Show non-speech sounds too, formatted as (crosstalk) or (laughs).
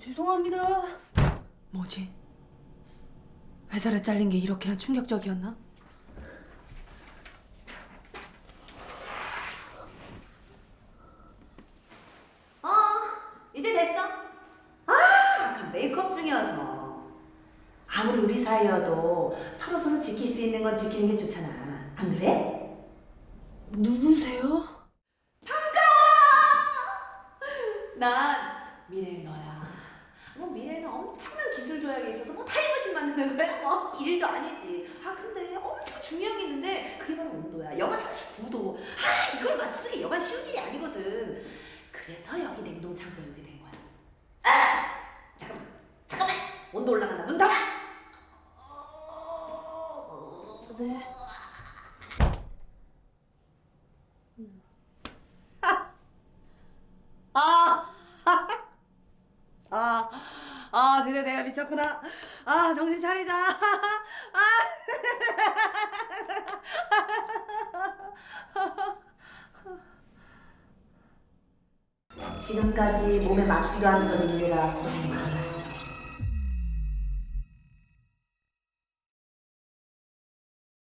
죄송합니다. 뭐지? 회사를 잘린 게 이렇게나 충격적이었나? 어, 이제 됐어. 아, 아까 메이크업 중이어서. 아무리 우리 사이여도 서로 서로 지킬 수 있는 건 지키는 게 좋잖아. 안 그래? 누구세요? 난 미래의 너야. 뭐 미래에는 엄청난 기술 조약이 있어서 뭐 타임머신 만드는 거야? 뭐 일도 아니지. 아 근데 엄청 중요한 게 있는데 그게 바로 온도야. 영하 39도. 아 이걸 맞추는 게 여간 쉬운 일이 아니거든. 그래서 여기 냉동 창고 여기 된 거야. 아 잠깐만 잠깐만 온도 올라간다. 문 닫아. 네. 아, 아, 아, 드디어 내가 미쳤구나. 아, 정신 차리자. (laughs) (laughs) 지금까지 몸에 맞지도 않던 많았어.